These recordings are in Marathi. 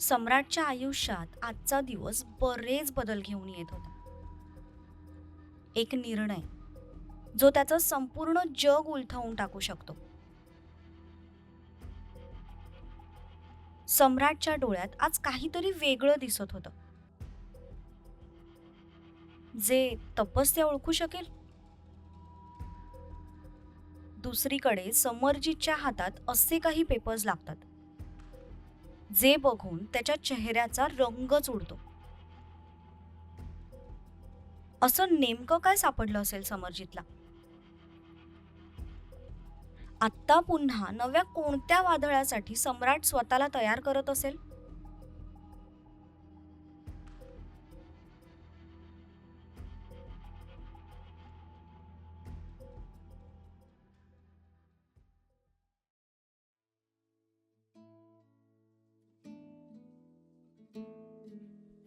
सम्राटच्या आयुष्यात आजचा दिवस बरेच बदल घेऊन येत होता. एक निर्णय जो त्याचं संपूर्ण जग उलथवून टाकू शकतो. सम्राटच्या डोळ्यात आज काहीतरी वेगळं दिसत होतं. जे तपस्या ओळखू शकेल? दुसरीकडे समरजीतच्या हातात असे काही पेपर्स लागतात. जे बघून त्याच्या चेहऱ्याचा रंगच उडतो असं नेमकं काय सापडलं असेल समरजितला? आत्ता पुन्हा नव्या कोणत्या वादळासाठी सम्राट स्वतःला तयार करत असेल?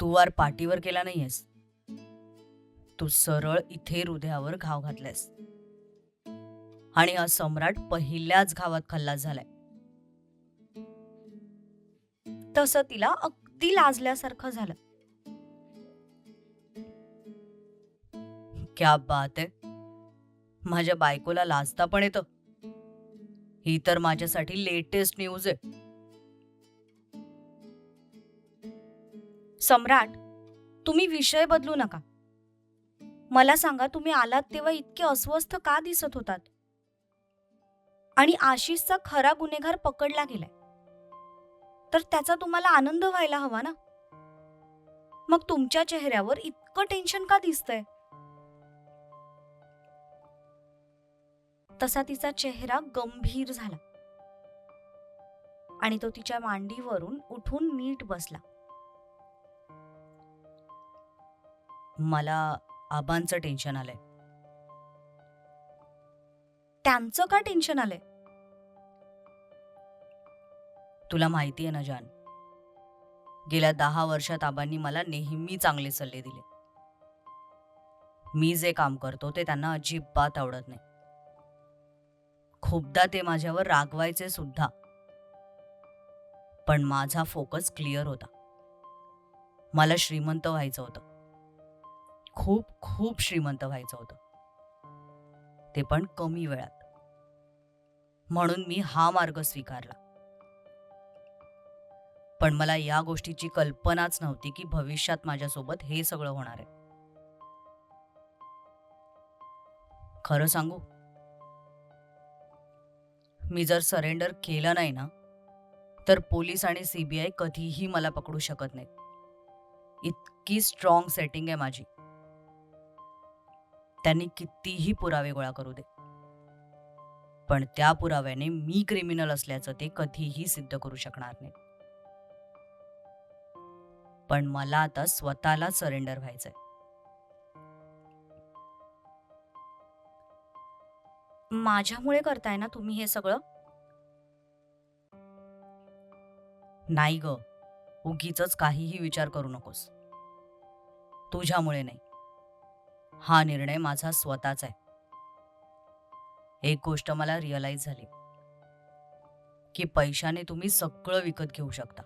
तू वार पाठीवर केला नाहीयेस. तू सरळ इथे हृदयावर घाव घातलायस. आणि हा सम्राट पहिल्याच घावात खल्लास झालाय. तसं तिला अगदी लाजल्यासारखं झालं. क्या बात आहे माझ्या बायकोला लाजता पण येतं. ही तर माझ्यासाठी लेटेस्ट न्यूज आहे. सम्राट तुम्ही विषय बदलू नका. मला सांगा तुम्ही आलात तेव्हा इतके अस्वस्थ का दिसत होतात? आणि आशिषचा खरा गुन्हेगार पकडला गेलाय. तर त्याचा तुम्हाला आनंद व्हायला हवा ना? मग तुमच्या चेहऱ्यावर इतकं टेन्शन का दिसतंय? तसा तिचा चेहरा गंभीर झाला. आणि तो तिच्या मांडीवरून उठून नीट बसला. मला आबांचं टेन्शन आलंय. त्यांचं का टेन्शन आलंय? तुला माहिती आहे ना जान. गेल्या दहा वर्षात आबांनी मला नेहमी चांगले सल्ले दिले. मी जे काम करतो ते त्यांना अजिबात आवडत नाही. खूपदा ते माझ्यावर रागवायचे सुद्धा. पण माझा फोकस क्लिअर होता. मला श्रीमंत व्हायचं होतं. खूप खूप श्रीमंत व्हायचं होतं. ते पण कमी वेळात. म्हणून मी हा मार्ग स्वीकारला. पण मला या गोष्टीची कल्पनाच नव्हती की भविष्यात माझ्यासोबत हे सगळं होणार आहे. खरं सांगू? मी जर सरेंडर केलं नाही ना तर पोलीस आणि सीबीआय कधीही मला पकडू शकत नाहीत. इतकी स्ट्रॉंग सेटिंग आहे माझी. त्यांनी कितीही पुरावे गोळा करू दे. पण त्या पुराव्याने मी क्रिमिनल असल्याचं ते कधीही सिद्ध करू शकणार नाही पण मला आता स्वतःला सरेंडर व्हायचंय. माझ्यामुळे करताय ना तुम्ही हे सगळं? नाही ग. उगीच काहीही विचार करू नकोस. तुझ्यामुळे नाही. हा निर्णय माझा स्वतःचा आहे. एक गोष्ट मला रिअलाइज झाली. की पैशाने तुम्ही सगळं विकत घेऊ शकता.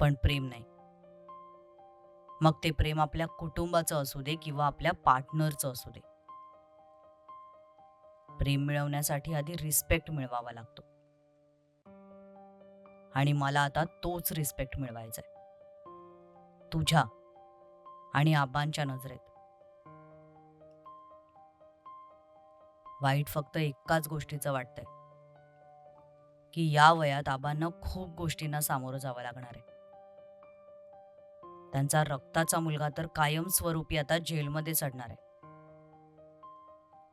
पण प्रेम नाही. मग ते प्रेम आपल्या कुटुंबाचं असू दे किंवा आपल्या पार्टनरचं असू दे. प्रेम मिळवण्यासाठी आधी रिस्पेक्ट मिळवावा लागतो. आणि मला आता तोच रिस्पेक्ट मिळवायचा आहे. तुझ्या आणि आबांच्या नजरेत. वाईट फक्त एकाच गोष्टीचं वाटतंय. की या वयात आबांना खूप गोष्टींना सामोरं जावं लागणार आहे. त्यांचा रक्ताचा मुलगा तर कायमस्वरूपी आता जेलमध्ये चढणार आहे.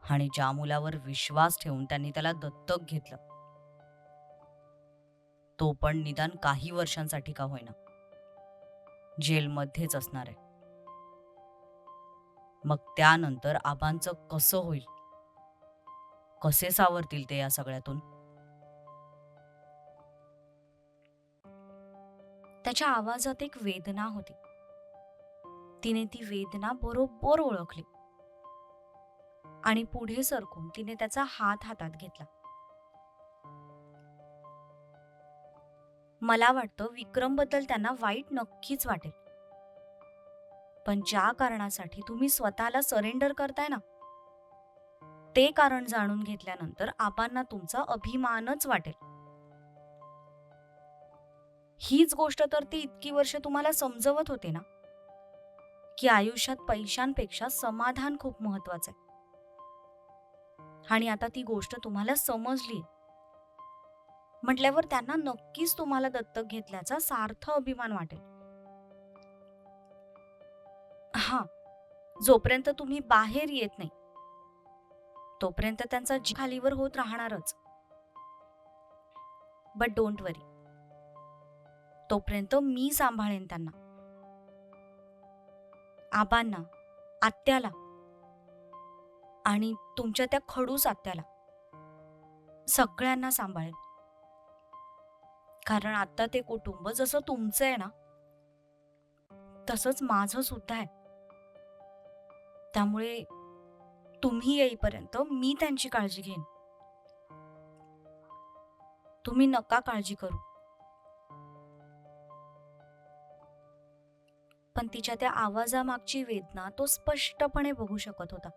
आणि ज्या मुलावर विश्वास ठेवून त्यांनी त्याला दत्तक घेतलं तो पण निदान काही वर्षांसाठी का होईना जेलमध्येच असणार आहे. मग त्यानंतर आबांचं कसं होईल? कसे सावरतील ते या सगळ्यातून? त्याच्या आवाजात एक वेदना होती. तिने ती वेदना बरोबर ओळखली. आणि पुढे सरकून तिने त्याचा हात हातात घेतला. मला वाटतं विक्रमबद्दल त्यांना वाईट नक्कीच वाटेल. पण ज्या कारणासाठी तुम्ही स्वतःला सरेंडर करताय ना ते कारण जाणून घेतल्यानंतर आपांना तुमचा अभिमानच वाटेल. हीच गोष्ट तर ती इतकी वर्ष तुम्हाला समजवत होते ना की आयुष्यात पैशांपेक्षा समाधान खूप महत्वाचं आहे. आणि आता ती गोष्ट तुम्हाला समजली. म्हटल्यावर त्यांना नक्कीच तुम्हाला दत्तक घेतल्याचा सार्थ अभिमान वाटेल. हा. जोपर्यंत तुम्ही बाहेर येत नाही तोपर्यंत त्यांचा जी खालीवर होत राहणारच. बट डोंट वरी तोपर्यंत मी सांभाळेन त्यांना. आबांना आत्याला आणि तुमच्या त्या खडूस आत्याला सगळ्यांना सांभाळेन. कारण आता ते कुटुंब जसं तुमचं आहे ना तसंच माझं सुद्धा आहे. त्यामुळे तुम्ही येईपर्यंत मी त्यांची काळजी घेईन. तुम्ही नका काळजी करू. पण तिच्या त्या आवाजामागची वेदना तो स्पष्टपणे बघू शकत होता.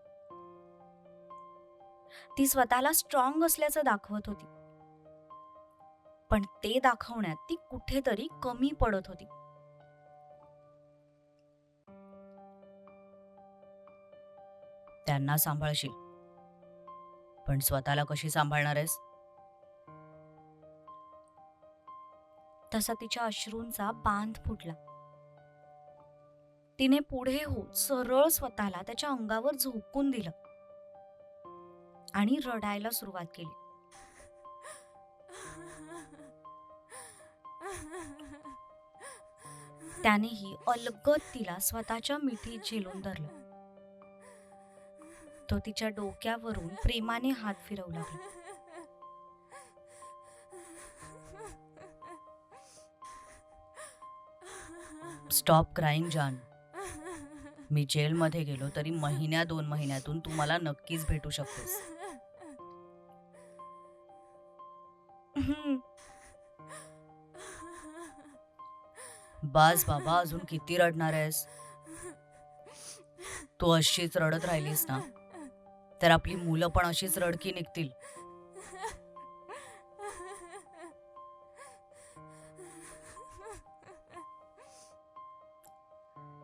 ती स्वतःला स्ट्रॉंग असल्याचं दाखवत होती. पण ते दाखवण्यात ती कुठेतरी कमी पडत होती. त्यांना सांभाळशील. पण स्वतःला कशी सांभाळणार आहेस? तसा तिच्या अश्रूंचा बांध फुटला. तिने पुढे होत सरळ स्वतःला त्याच्या अंगावर झोकून दिलं आणि रडायला सुरुवात केली. त्यानेही अलगद तिला स्वतःच्या मिठीत झेलून धरलं. तो तिच्या डोक्यावरून प्रेमाने हात फिरवला स्टॉप क्राईंग जान मी जेलमध्ये गेलो तरी महिन्या दोन महिन्यातून तू मला नक्कीच भेटू शकतेस. हम्म, बास बाबा अजून किती रडणार आहेस? तू अशीच रडत राहिलीस ना? तर आपली मुलं पण अशीच रडकी निघतील.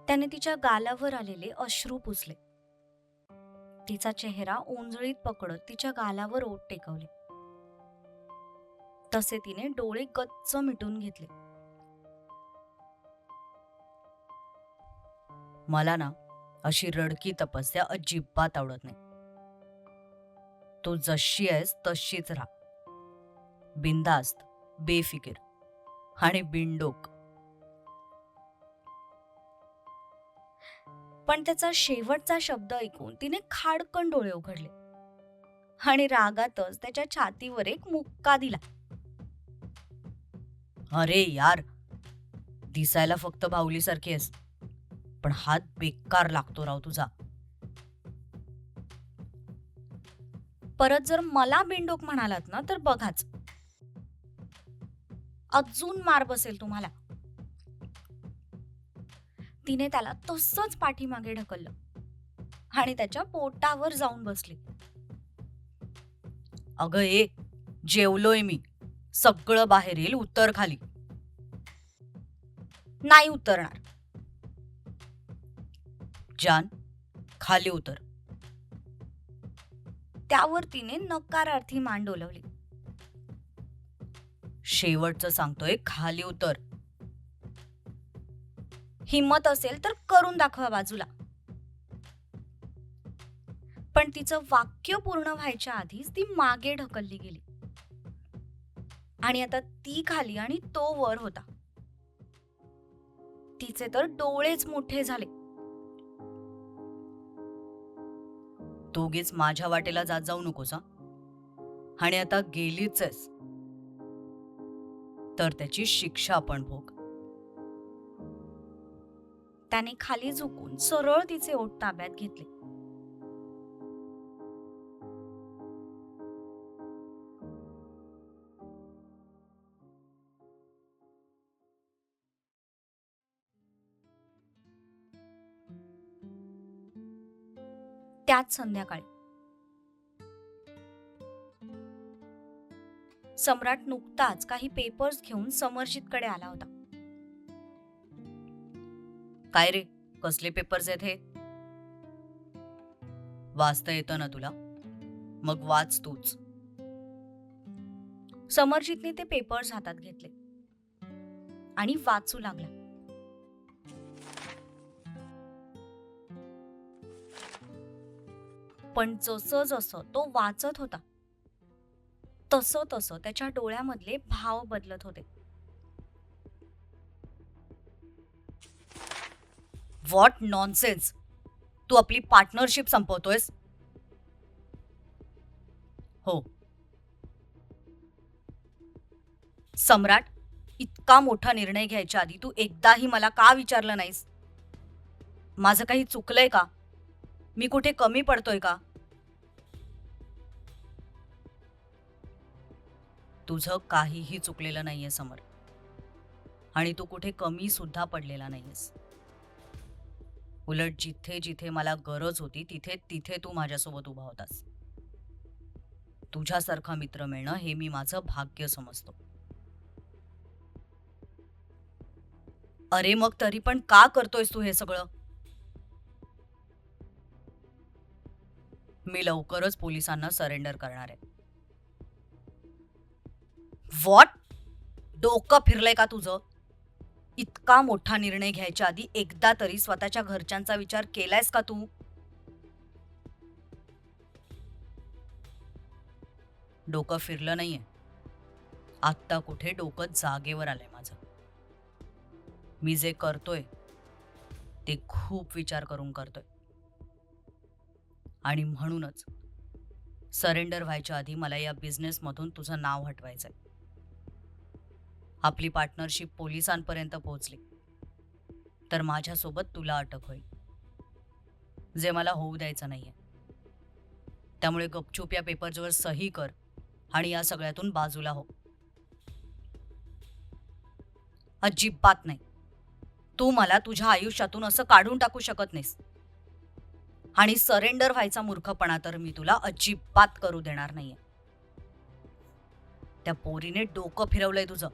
त्याने तिच्या गालावर आलेले अश्रू पुसले. तिचा चेहरा ओंजळीत पकडत तिच्या गालावर ओठ टेकवले. तसे तिने डोळे गच्च मिटून घेतले. मला ना अशी रडकी तपस्या अजिबात आवडत नाही. तू जशी आहेस तशीच राहा. बिंदास्त बेफिकीर आणि बिंडोक पण त्याचा शेवटचा शब्द ऐकून तिने खाडकन डोळे उघडले आणि रागातच त्याच्या छातीवर एक मुक्का दिला. अरे यार दिसायला फक्त बाहुलीसारखी आहेस पण हात बेकार लागतो राव तुझा. परत जर मला बिंडोक म्हणालात ना तर बघाच. अजून मार बसेल तुम्हाला. तिने त्याला तसंच पाठीमागे ढकललं आणि त्याच्या पोटावर जाऊन बसली. अगं ए जेवलोय मी. सगळं बाहेर येईल उत्तर खाली. नाही उतरणार. जान खाली उतर. त्यावर तिने नकारार्थी मान डोलवली. शेवटचं सांगतोय खाली उतर. हिम्मत असेल तर करून दाखवा बाजूला. पण तिचं वाक्य पूर्ण व्हायच्या आधीच ती मागे ढकलली गेली. आणि आता ती खाली आणि तो वर होता. तिचे तर डोळेच मोठे झाले. दोघेच माझ्या वाटेला जात जाऊ नकोस हा? आणि आता गेलीच आहेस. तर त्याची शिक्षा आपण भोग. त्याने खाली झुकून सरळ तिचे ओठ ताब्यात घेतले. त्याच संध्याकाळी. सम्राट नुकताच काही पेपर्स घेऊन समर्जितकडे आला होता. काय रे? कसले पेपर्स आहेत हे? वाचता येतं ना तुला? मग वाच तूच. समर्जितने ते पेपर्स हातात घेतले. आणि वाचू लागला. पण जसं जसं तो वाचत होता तसं तसं त्याच्या डोळ्यामधले भाव बदलत होते. व्हॉट नॉनसेन्स तू आपली पार्टनरशिप संपवतोयस? हो. सम्राट इतका मोठा निर्णय घ्यायच्या आधी तू एकदाही मला का विचारलं नाहीस? माझं काही चुकलंय का? मी कुठे कमी पडतोय का? तुझं काहीही चुकलेलं नाहीये समर. आणि तू कुठे कमी सुद्धा पडलेला नाहीयेस. उलट जिथे जिथे मला गरज होती तिथे तिथे तू माझ्यासोबत उभा होतास. तुझ्यासारखा मित्र मिळणं हे मी माझं भाग्य समजतो. अरे मग तरी पण का करतोयस तू हे सगळं? मी लवकरच पोलिसांना सरेंडर करणार आहे. व्हॉट डोकं फिरलंय का तुझं? इतका मोठा निर्णय घ्यायच्या आधी एकदा तरी स्वतःच्या घरच्यांचा विचार केलायस का तू? डोकं फिरलं नाहीये. आत्ता कुठे डोकं जागेवर आलंय माझं. मी जे करतोय ते खूप विचार करून करतोय. आणि म्हणूनच सरेंडर व्हायच्या आधी मला या बिझनेसमधून तुझं नाव हटवायचं आहे आपली पार्टनरशिप पोलिसांपर्यंत पोहोचली. तर माझ्यासोबत तुला अटक होईल. जे मला होऊ द्यायचं नाहीये. त्यामुळे गपचूप या पेपरजवळ सही कर आणि या सगळ्यातून बाजूला हो. अजिबात नाही. तू मला तुझ्या आयुष्यातून असं काढून टाकू शकत नाहीस. आणि सरेंडर व्हायचा मूर्खपणा तर मी तुला अजिबात करू देणार नाहीये. त्या पोरीने डोकं फिरवलंय तुझं.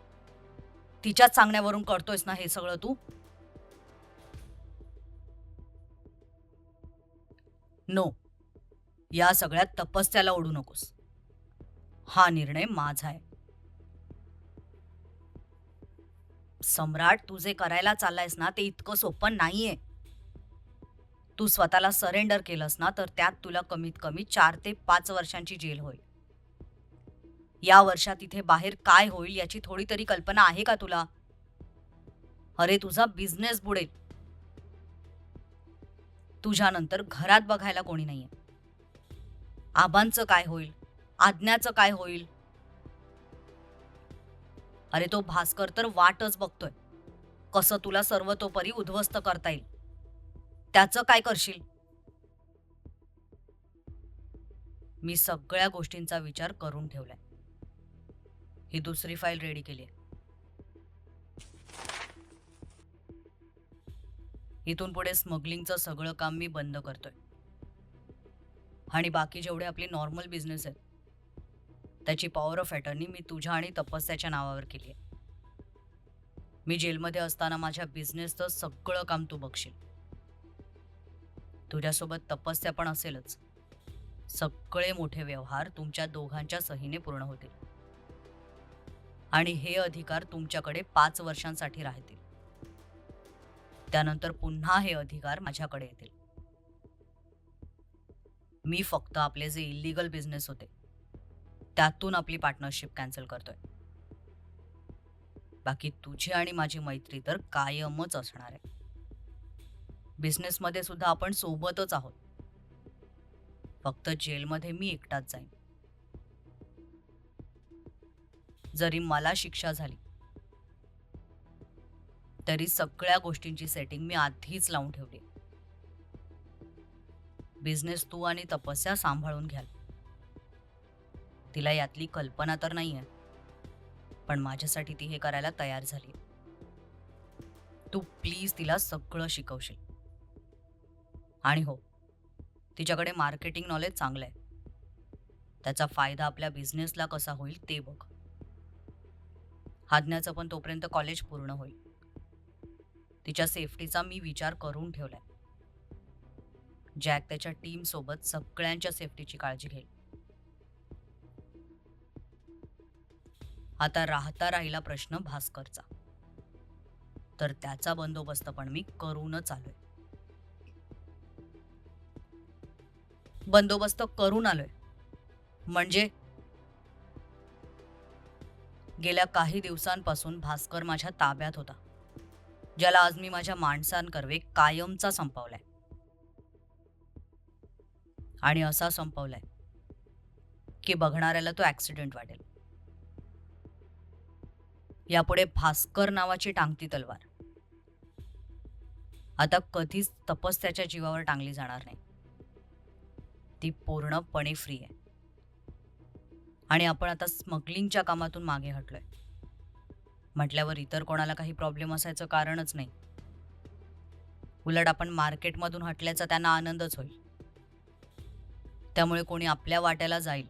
तिच्याच सांगण्यावरून करतोयस ना हे सगळं तू? नो या सगळ्यात तपस्याला ओढू नकोस. हा निर्णय माझा आहे. सम्राट तू जे करायला चाललायस ना ते इतकं सोपं नाहीये. तू स्वतःला सरेंडर केलंस ना तर त्यात तुला कमीत कमी चार ते पाच वर्षांची जेल होईल. या वर्षात इथे बाहेर काय होईल याची थोडी तरी कल्पना आहे का तुला? अरे तुझा बिझनेस बुडेल. तुझ्यानंतर घरात बघायला कोणी नाहीये. आबांचं काय होईल? आज्ञाचं काय होईल? अरे तो भास्कर तर वाटच बघतोय. कसं तुला सर्वतोपरी उद्ध्वस्त करता येईल? त्याचं काय करशील? मी सगळ्या गोष्टींचा विचार करून ठेवलाय. ही दुसरी फाईल रेडी केली आहे. इथून पुढे स्मगलिंगचं सगळं काम मी बंद करतोय. आणि बाकी जेवढे आपले नॉर्मल बिझनेस आहेत त्याची पॉवर ऑफ अटर्नी मी तुझ्या आणि तपस्याच्या नावावर केली आहे. मी जेलमध्ये असताना माझ्या बिझनेसचं सगळं काम तू बघशील. तुझ्यासोबत तपस्या पण असेलच. सगळे मोठे व्यवहार तुमच्या दोघांच्या सहीने पूर्ण होतील. आणि हे अधिकार तुमच्याकडे पाच वर्षांसाठी राहतील. त्यानंतर पुन्हा हे अधिकार माझ्याकडे येतील. मी फक्त आपले जे इलिगल बिझनेस होते त्यातून आपली पार्टनरशिप कॅन्सल करतोय. बाकी तुझी आणि माझी मैत्री तर कायमच असणार आहे. बिझनेसमध्ये सुद्धा आपण सोबतच आहोत. फक्त जेलमध्ये मी एकटाच जाईन. जरी मला शिक्षा झाली तरी सगळ्या गोष्टींची सेटिंग मी आधीच लावून ठेवली. बिझनेस तू आणि तपस्या सांभाळून घ्याल. तिला यातली कल्पना तर नाही आहे पण माझ्यासाठी ती हे करायला तयार झाली. तू प्लीज तिला सगळं शिकवशील. आणि हो तिच्याकडे मार्केटिंग नॉलेज चांगलं आहे. त्याचा फायदा आपल्या बिझनेसला कसा होईल ते बघ. हादण्याचं पण तोपर्यंत कॉलेज पूर्ण होईल. तिच्या सेफ्टीचा मी विचार करून ठेवलाय. जॅक त्याच्या टीमसोबत सगळ्यांच्या सेफ्टीची काळजी घेईल. आता राहता राहिला प्रश्न भास्करचा. तर त्याचा बंदोबस्त पण मी करूनच आलोय. बंदोबस्त करून आलोय. म्हणजे? गेल्या काही दिवसांपासून भास्कर माझ्या ताब्यात होता. ज्याला आज मी माझ्या माणसांकर्वे कायमचा संपवलाय. आणि असा संपवलाय की बघणाऱ्याला तो ऍक्सिडेंट वाटेल. यापुढे भास्कर नावाची टांगती तलवार. आता कधीच तपस्याच्या जीवावर टांगली जाणार नाही. ती पूर्णपणे फ्री आहे. आणि आपण आता स्मगलिंगच्या कामातून मागे हटलोय. म्हटल्यावर इतर कोणाला काही प्रॉब्लेम असायचं कारणच नाही. उलट आपण मार्केटमधून हटल्याचा त्यांना आनंदच होईल. त्यामुळे कोणी आपल्या वाट्याला जाईल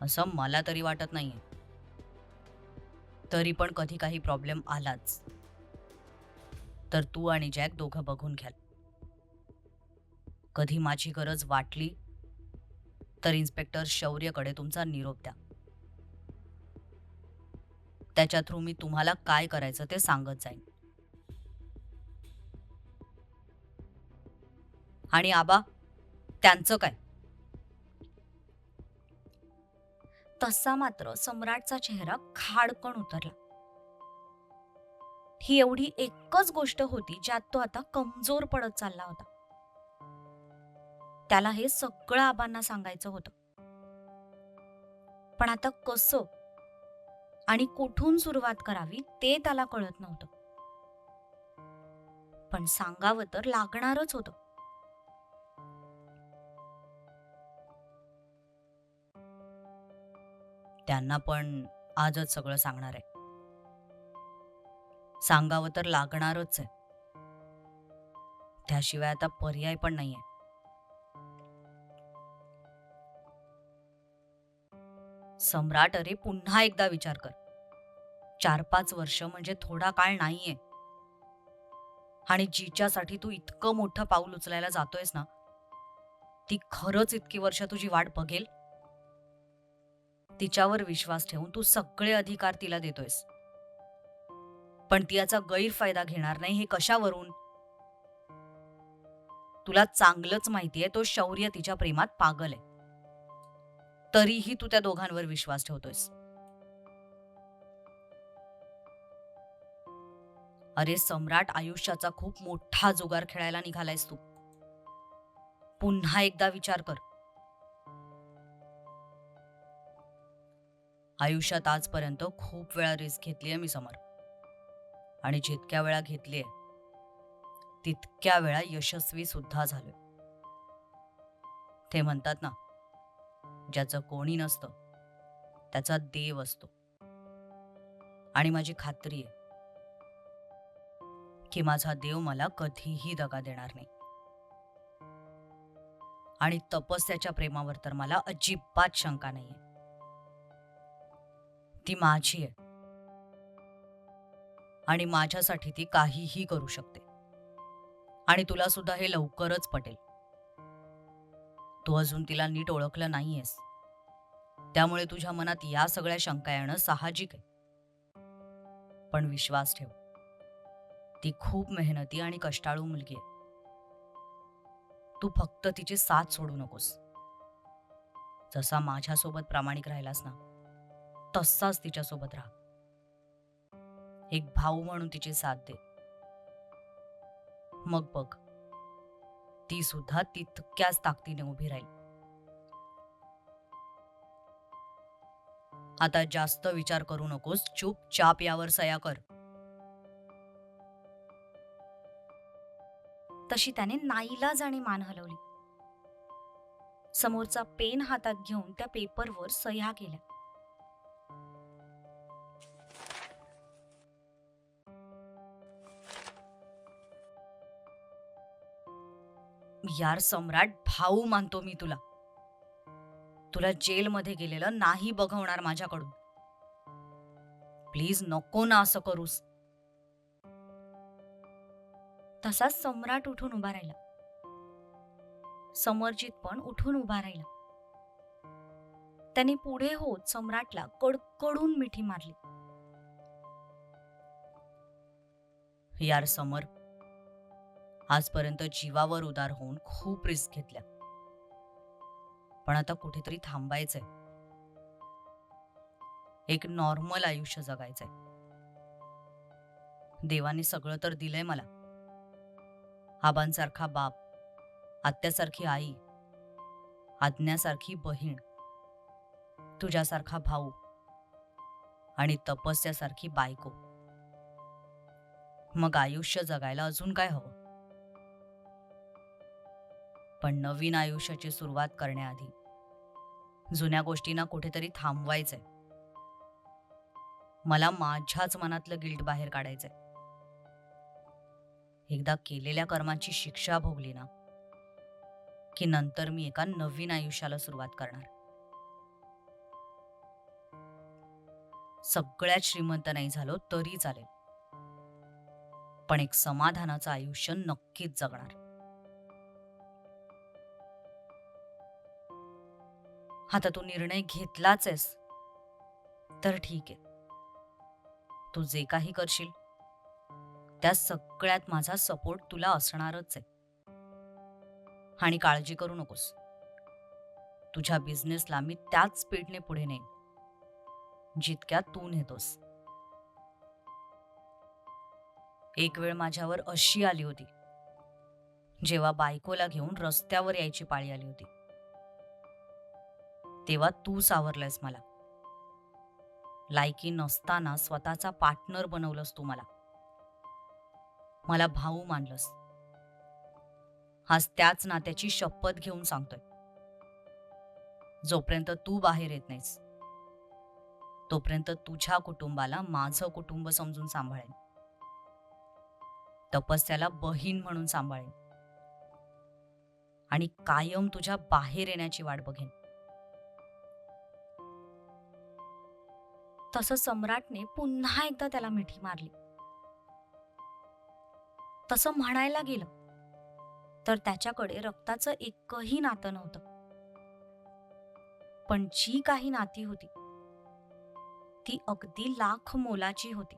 असं मला तरी वाटत नाहीये. तरी पण कधी काही प्रॉब्लेम आलाच. तर तू आणि जॅक दोघं बघून घ्याल. कधी माझी गरज वाटली तर इन्स्पेक्टर शौर्यकडे तुमचा निरोप द्या. त्याच्या थ्रू मी तुम्हाला काय करायचं ते सांगत जाईन. आणि आबा त्यांचं काय? तसा मात्र सम्राटचा चेहरा खाडकण उतरला. ही एवढी एकच गोष्ट होती ज्यात तो आता कमजोर पडत चालला होता. त्याला हे सगळं आबांना सांगायचं होतं. पण आता कसं आणि कुठून सुरुवात करावी ते त्याला कळत नव्हतं. पण सांगावं तर लागणारच होतं. त्यांना पण आजच सगळं सांगणार आहे. सांगावं तर लागणारच आहे. त्याशिवाय आता पर्याय पण नाहीये. सम्राट अरे पुन्हा एकदा विचार कर. चार पाच वर्ष म्हणजे थोडा काळ नाहीये. आणि जिच्यासाठी तू इतकं मोठं पाऊल उचलायला जातोयस ना ती खरंच इतकी वर्ष तुझी वाट बघेल? तिच्यावर विश्वास ठेवून तू सगळे अधिकार तिला देतोयस. पण ती याचा गैरफायदा घेणार नाही हे कशावरून? तुला चांगलंच माहितीये तो शौर्य तिच्या प्रेमात पागल आहे. तरीही तू त्या दोघांवर विश्वास ठेवतोयस. अरे सम्राट आयुष्याचा खूप मोठा जुगार खेळायला निघालायस तू. पुन्हा एकदा विचार कर. आयुष्यात आजपर्यंत खूप वेळा रिस्क घेतलीये मी समर. आणि जितक्या वेळा घेतलीये तितक्या वेळा यशस्वी सुद्धा झालोय. ते म्हणतात ना ज्याचं कोणी नसतं त्याचा देव असतो. आणि माझी खात्री आहे की माझा देव मला कधीही दगा देणार नाही. आणि तपस्याच्या प्रेमावर तर मला अजिबात शंका नाहीये. ती माझी आहे. आणि माझ्यासाठी ती काहीही करू शकते. आणि तुला सुद्धा हे लवकरच पटेल. तू अजून तिला नीट ओळखलं नाहीयेस. त्यामुळे तुझ्या मनात या सगळ्या शंका येणं साहजिक आहे. पण विश्वास ठेव. ती खूप मेहनती आणि कष्टाळू मुलगी आहे. तू फक्त तिची साथ सोडू नकोस. जसा माझ्यासोबत प्रामाणिक राहिलास ना तसाच तिच्यासोबत राहा. एक भाऊ म्हणून तिची साथ दे. मग बघ. ती सुद्धा तितक्याच ताकदीने उभी राहील. आता जास्त विचार करू नकोस चुपचाप यावर सया कर. तशी त्याने नाईलाज आणि मान हलवली. समोरचा पेन हातात घेऊन त्या पेपरवर सह्या केल्या. यार सम्राट भाऊ मानतो मी तुला. तुला जेलमध्ये गेलेलं नाही बघवणार माझ्याकडून. प्लीज नको ना असं करूस. तसाच सम्राट उठून उभा राहिला. समरजित पण उठून उभा राहिला. त्यांनी पुढे होत सम्राटला कडकडून मिठी मारली. यार समर आजपर्यंत जीवावर उदार होऊन खूप रिस्क घेतल्या. पण आता कुठेतरी थांबायचंय. एक नॉर्मल आयुष्य जगायचंय. देवाने सगळं तर दिलंय मला. आबांसारखा बाप आत्यासारखी आई आज्ञासारखी बहीण तुझ्यासारखा भाऊ आणि तपस्यासारखी बायको. मग आयुष्य जगायला अजून काय हवं? पण नवीन आयुष्याची सुरुवात करण्याआधी. जुन्या गोष्टींना कुठेतरी थांबवायचंय. मला माझ्याच मनातलं गिल्ट बाहेर काढायचंय. एकदा केलेल्या कर्माची शिक्षा भोगली ना की नंतर मी एका नवीन आयुष्याला सुरुवात करणार. सगळ्यात श्रीमंत नाही झालो तरी चालेल. पण एक समाधानाचं आयुष्य नक्कीच जगणार. आता तू निर्णय घेतलाच आहेस. तर ठीक आहे. तू जे काही करशील त्या सगळ्यात माझा सपोर्ट तुला असणारच आहे. आणि काळजी करू नकोस. तुझ्या बिझनेसला मी त्याच स्पीडने पुढे नेईन. जितक्या तू नेतोस. एक वेळ माझ्यावर अशी आली होती जेव्हा बायकोला घेऊन रस्त्यावर यायची पाळी आली होती. तेव्हा तू सावरलंयस मला. लायकी नसताना स्वतःचा पार्टनर बनवलंस तू मला. मला भाऊ मानलंस. आज त्याच नात्याची शपथ घेऊन सांगतोय. जोपर्यंत तू बाहेर येत नाहीस तोपर्यंत तुझ्या कुटुंबाला माझं कुटुंब समजून सांभाळेन. तपस्याला बहीण म्हणून सांभाळेन. आणि कायम तुझ्या बाहेर येण्याची वाट बघेन. तसं सम्राटने पुन्हा एकदा त्याला मिठी मारली. तसं म्हणायला गेलं तर त्याच्याकडे रक्ताचं एकही नातं नव्हतं. पण जी काही नाती होती ती अगदी लाख मोलाची होती.